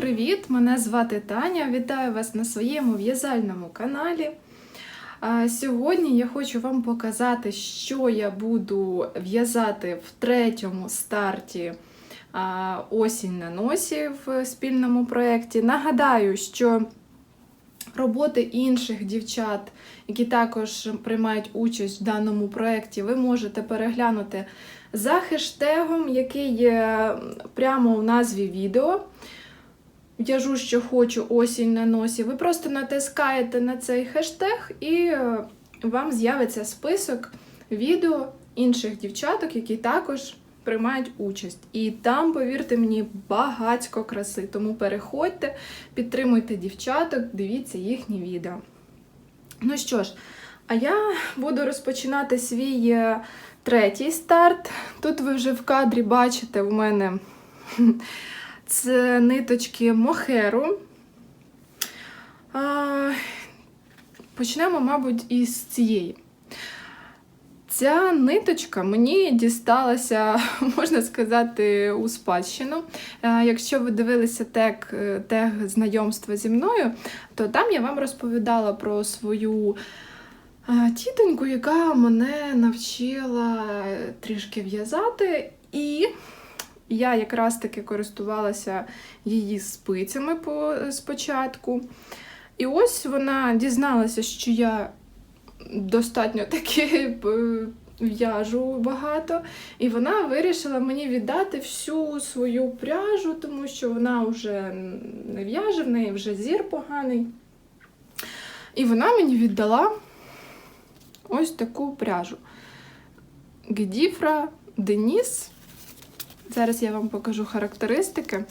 привіт! Мене звати Таня. Вітаю вас на своєму в'язальному каналі. Сьогодні я хочу вам показати, що я буду в'язати в третьому старті осінь на носі в спільному проєкті. Нагадаю, що роботи інших дівчат, які також приймають участь в даному проєкті, ви можете переглянути за хештегом, який є прямо у назві відео. В'яжу, що хочу осінь на носі. Ви просто натискаєте на цей хештег, і е, вам з'явиться список відео інших дівчаток, які також приймають участь. І там, повірте мені, багатько краси. Тому переходьте, підтримуйте дівчаток, дивіться їхні відео. Ну що ж, а я буду розпочинати свій е, третій старт. Тут ви вже в кадрі бачите у мене це ниточки мохеру. Почнемо, мабуть, із цієї. Ця ниточка мені дісталася, можна сказати, у спадщину. Якщо ви дивилися тег, тег знайомства зі мною, то там я вам розповідала про свою тітоньку, яка мене навчила трішки в'язати. І я якраз таки користувалася її спицями по, спочатку. І ось вона дізналася, що я достатньо таки е, в'яжу багато, і вона вирішила мені віддати всю свою пряжу, тому що вона вже не в'яже, в неї вже зір поганий. І вона мені віддала ось таку пряжу. Гедіфра Деніс. Зараз я вам покажу характеристики.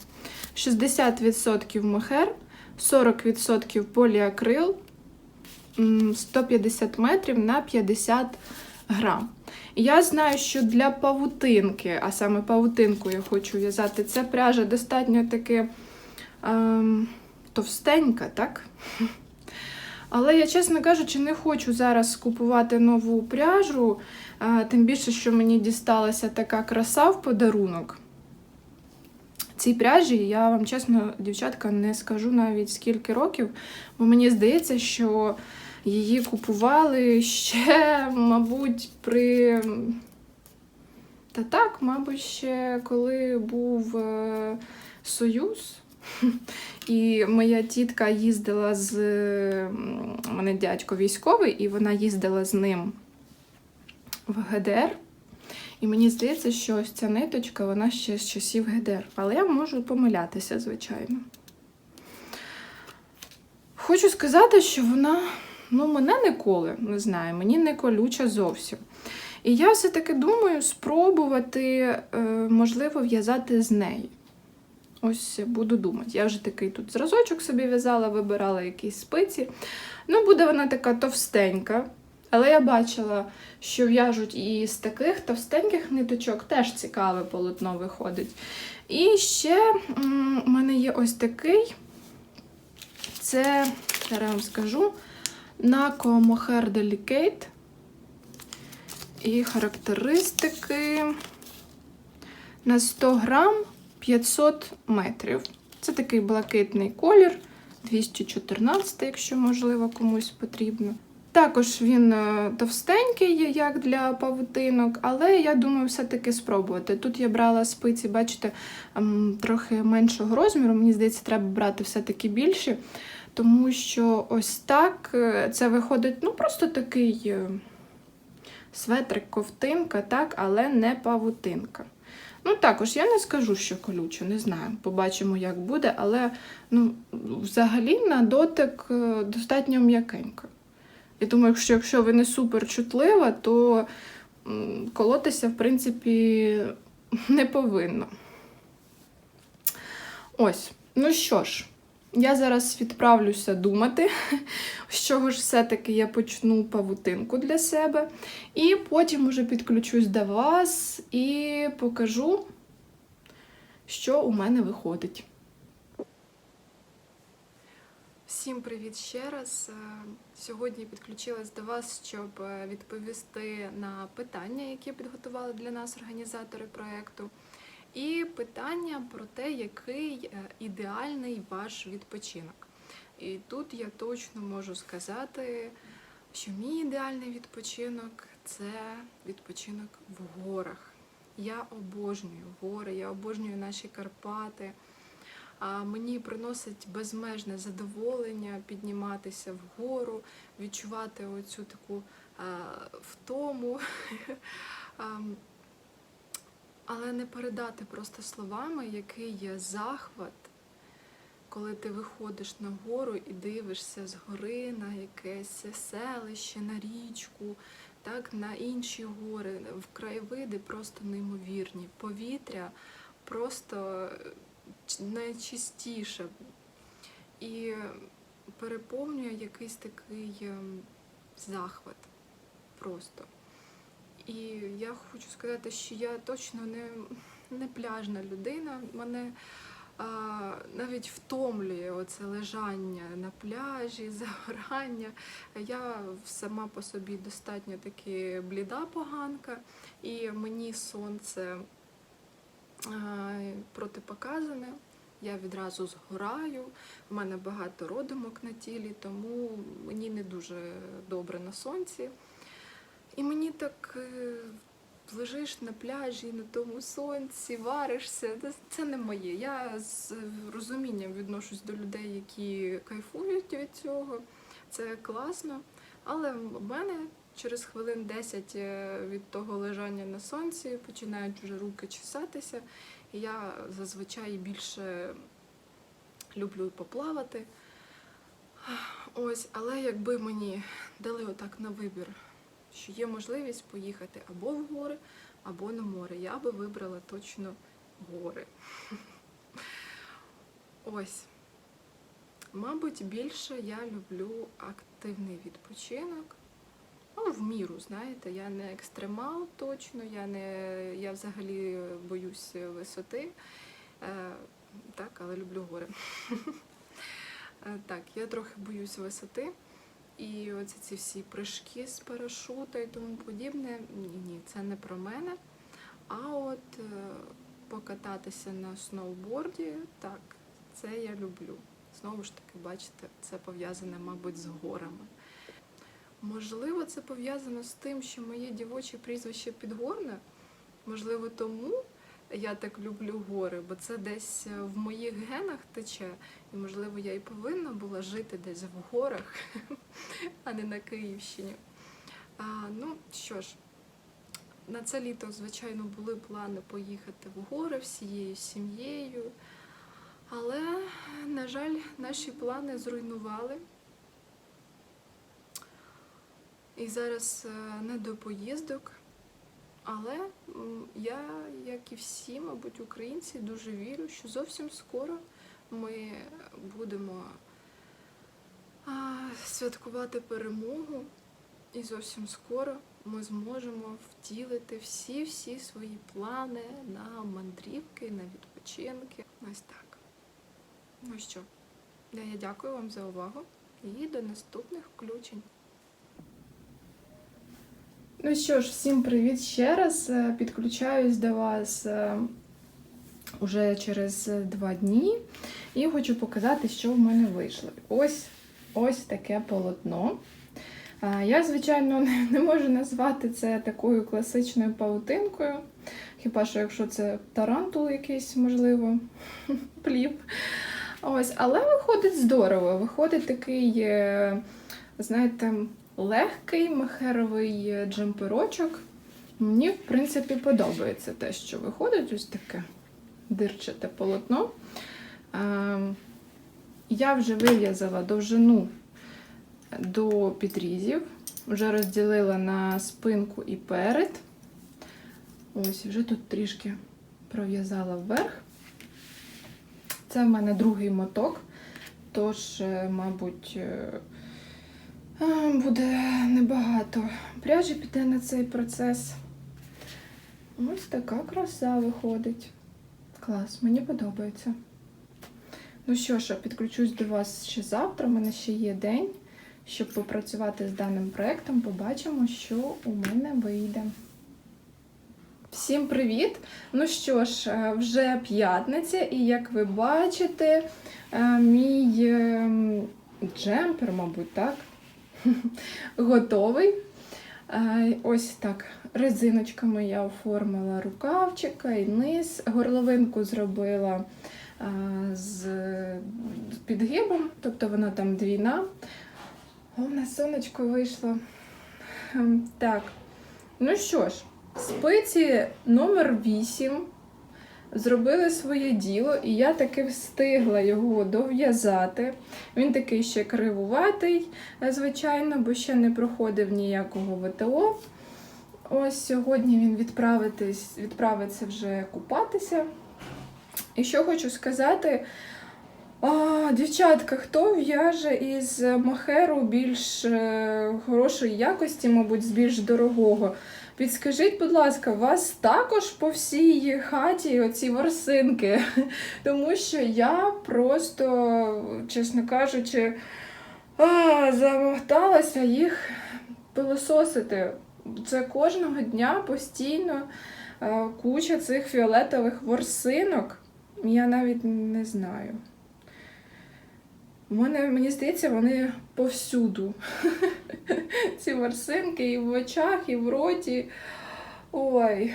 60% мохер, 40% поліакрил, 150 метрів на 50 грам. Я знаю, що для павутинки, а саме павутинку я хочу в'язати, ця пряжа достатньо таки ем, товстенька, так? Але я, чесно кажучи, не хочу зараз купувати нову пряжу, тим більше, що мені дісталася така краса в подарунок. Цій пряжі, я вам чесно, дівчатка, не скажу навіть скільки років, бо мені здається, що її купували ще, мабуть, при. Та так, мабуть, ще коли був е, Союз. І моя тітка їздила з мене дядько військовий, і вона їздила з ним в ГДР. І мені здається, що ось ця ниточка, вона ще з часів ГДР. Але я можу помилятися, звичайно. Хочу сказати, що вона, ну, мене ніколи не знаю, мені не колюча зовсім. І я все-таки думаю спробувати, е, можливо, в'язати з неї. Ось буду думати. Я вже такий тут зразочок собі в'язала, вибирала якісь спиці. Ну, буде вона така товстенька. Але я бачила, що в'яжуть і з таких товстеньких ниточок теж цікаве полотно виходить. І ще у мене є ось такий. Це, зараз вам скажу, Naco Mohair Delicate. І характеристики на 100 грам 500 метрів. Це такий блакитний колір, 214, якщо, можливо, комусь потрібно. Також він е, товстенький, як для павутинок, але я думаю, все-таки спробувати. Тут я брала спиці, бачите, трохи меншого розміру. Мені здається, треба брати все-таки більше, тому що ось так е, це виходить ну, просто такий е, светрик, ковтинка, так, але не павутинка. Ну, також я не скажу, що колюче, не знаю. Побачимо, як буде, але ну, взагалі на дотик достатньо м'якенько. Я думаю, що якщо ви не супер чутлива, то колотися, в принципі, не повинно. Ось, ну що ж, я зараз відправлюся думати, з чого ж все-таки я почну павутинку для себе. І потім уже підключусь до вас і покажу, що у мене виходить. Всім привіт ще раз. Е, Сьогодні підключилась до вас, щоб е, відповісти на питання, які підготували для нас організатори проєкту. І питання про те, який е, ідеальний ваш відпочинок. І тут я точно можу сказати, що мій ідеальний відпочинок це відпочинок в горах. Я обожнюю гори, я обожнюю наші Карпати. Мені приносить безмежне задоволення підніматися вгору, відчувати оцю таку втому. Але не передати просто словами, який є захват, коли ти виходиш на гору і дивишся згори на якесь селище, на річку, так, на інші гори, в краєвиди просто неймовірні. Повітря просто найчистіше. І переповнює якийсь такий ем, захват просто. І я хочу сказати, що я точно не, не пляжна людина. Мене а, навіть втомлює оце лежання на пляжі, загорання. Я сама по собі достатньо таки бліда поганка, і мені сонце протипоказане. Я відразу згораю, в мене багато родимок на тілі, тому мені не дуже добре на сонці. І мені так е, лежиш на пляжі, на тому сонці, варишся. Це не моє. Я з розумінням відношусь до людей, які кайфують від цього. Це класно. Але в мене через хвилин 10 е, від того лежання на сонці починають вже руки чесатися. І я зазвичай більше люблю поплавати. Ось, але якби мені дали отак на вибір, що є можливість поїхати або в гори, або на море, я би вибрала точно гори. Ось. Мабуть, більше я люблю активний відпочинок. Ну, в міру, знаєте, я не екстремал точно, я не я взагалі боюсь висоти. Е, так, але люблю гори. Е, так, я трохи боюсь висоти. І оці ці всі прыжки з парашута і тому подібне. Ні, ні, це не про мене. А от е, покататися на сноуборді, так, це я люблю. Знову ж таки, бачите, це пов'язане, мабуть, з горами. Можливо, це пов'язано з тим, що моє дівоче прізвище Підгорне. Можливо, тому я так люблю гори, бо це десь е, в моїх генах тече. І, можливо, я і повинна була жити десь в горах, а не на Київщині. А, ну що ж, на це літо, звичайно, були плани поїхати в гори всією сім'єю. Але, на жаль, наші плани зруйнували. І зараз е, не до поїздок. Але я, як і всі, мабуть, українці, дуже вірю, що зовсім скоро ми будемо святкувати перемогу, і зовсім скоро ми зможемо втілити всі-всі свої плани на мандрівки, на відпочинки. Ось так. Ну що, я дякую вам за увагу і до наступних включень. Ну що ж, всім привіт ще раз. Е, Підключаюсь до вас е, уже через два дні і хочу показати, що в мене вийшло. Ось ось таке полотно. Е, Я, звичайно, не- можу назвати це такою класичною паутинкою. Хіба що, якщо це тарантул якийсь, можливо, плів. Ось, але виходить здорово. Виходить такий, е, знаєте, легкий мехеровий джемперочок. Мені, в принципі, подобається те, що виходить ось таке дирчате полотно. Ем, Я вже вив'язала довжину до підрізів, вже розділила на спинку і перед. Ось, вже тут трішки пров'язала вверх. Це в мене другий моток, тож, е, мабуть, е, е, буде небагато пряжі піде на цей процес. Ось така краса виходить. Клас, мені подобається. Ну що ж, підключусь до вас ще завтра. У мене ще є день, щоб попрацювати з даним проєктом. Побачимо, що у мене вийде. Всім привіт! Ну що ж, е, вже п'ятниця, і як ви бачите, е, мій ем, джемпер, мабуть, так, готовий. Е, Ось так, резиночками я оформила рукавчика і низ, горловинку зробила е, з підгибом, тобто вона там двійна. Головне сонечко вийшло. Ем, Так, ну що ж, спиці номер 8 зробили своє діло, і я таки встигла його дов'язати. Він такий ще кривуватий, е, звичайно, бо ще не проходив ніякого ВТО. Ось сьогодні він відправиться вже купатися. І що хочу сказати. А, дівчатка, хто в'яже із махеру більш е, хорошої якості, мабуть, з більш дорогого? Підскажіть, будь ласка, у вас також по всій хаті оці ворсинки? Тому що я просто, чесно кажучи, а, замоталася їх пилососити. Це кожного дня постійно е, куча цих фіолетових ворсинок. Я навіть не знаю. У мене, мені здається, вони повсюду. Ці ворсинки і в очах, і в роті. Ой.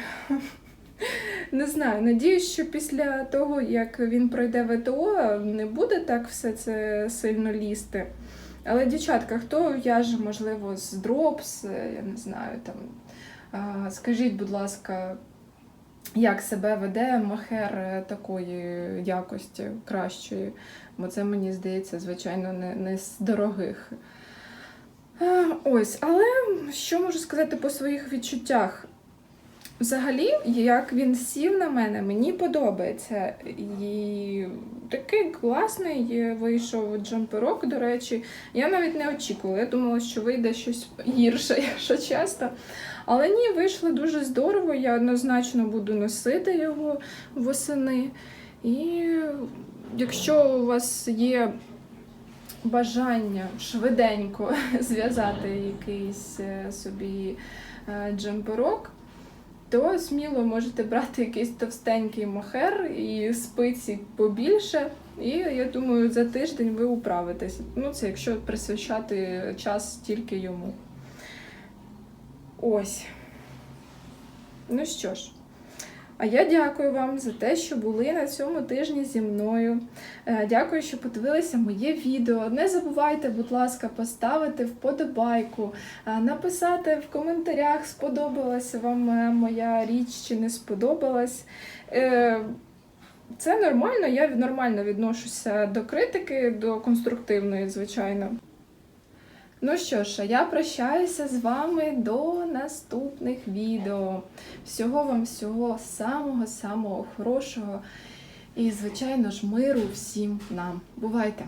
Не знаю, надіюсь, що після того, як він пройде ВТО, не буде так все це сильно лізти. Але, дівчатка, хто в'яже, можливо, з дропс, я не знаю, там. Скажіть, будь ласка, як себе веде махер е, такої якості кращої? Бо це, мені здається, звичайно, не, не з дорогих. Е, Ось, але що можу сказати по своїх відчуттях? Взагалі, як він сів на мене, мені подобається. І такий класний вийшов джемперок, до речі. Я навіть не очікувала. Я думала, що вийде щось гірше, якщо чесно. Але ні, вийшло дуже здорово. Я однозначно буду носити його восени. І якщо у вас є бажання швиденько зв'язати якийсь е, собі е, джемперок, то сміло можете брати якийсь товстенький мохер і спиці побільше. І я думаю, за тиждень ви управитесь. Ну, це якщо присвячати час тільки йому. Ось. Ну що ж. А я дякую вам за те, що були на цьому тижні зі мною. Е, Дякую, що подивилися моє відео. Не забувайте, будь ласка, поставити вподобайку, е, написати в коментарях, сподобалася вам е, моя річ чи не сподобалась. Це нормально, я нормально відношуся до критики, до конструктивної, звичайно. Ну що ж, я прощаюся з вами до наступних відео. Всього вам всього самого-самого хорошого і, звичайно ж, миру всім нам. Бувайте!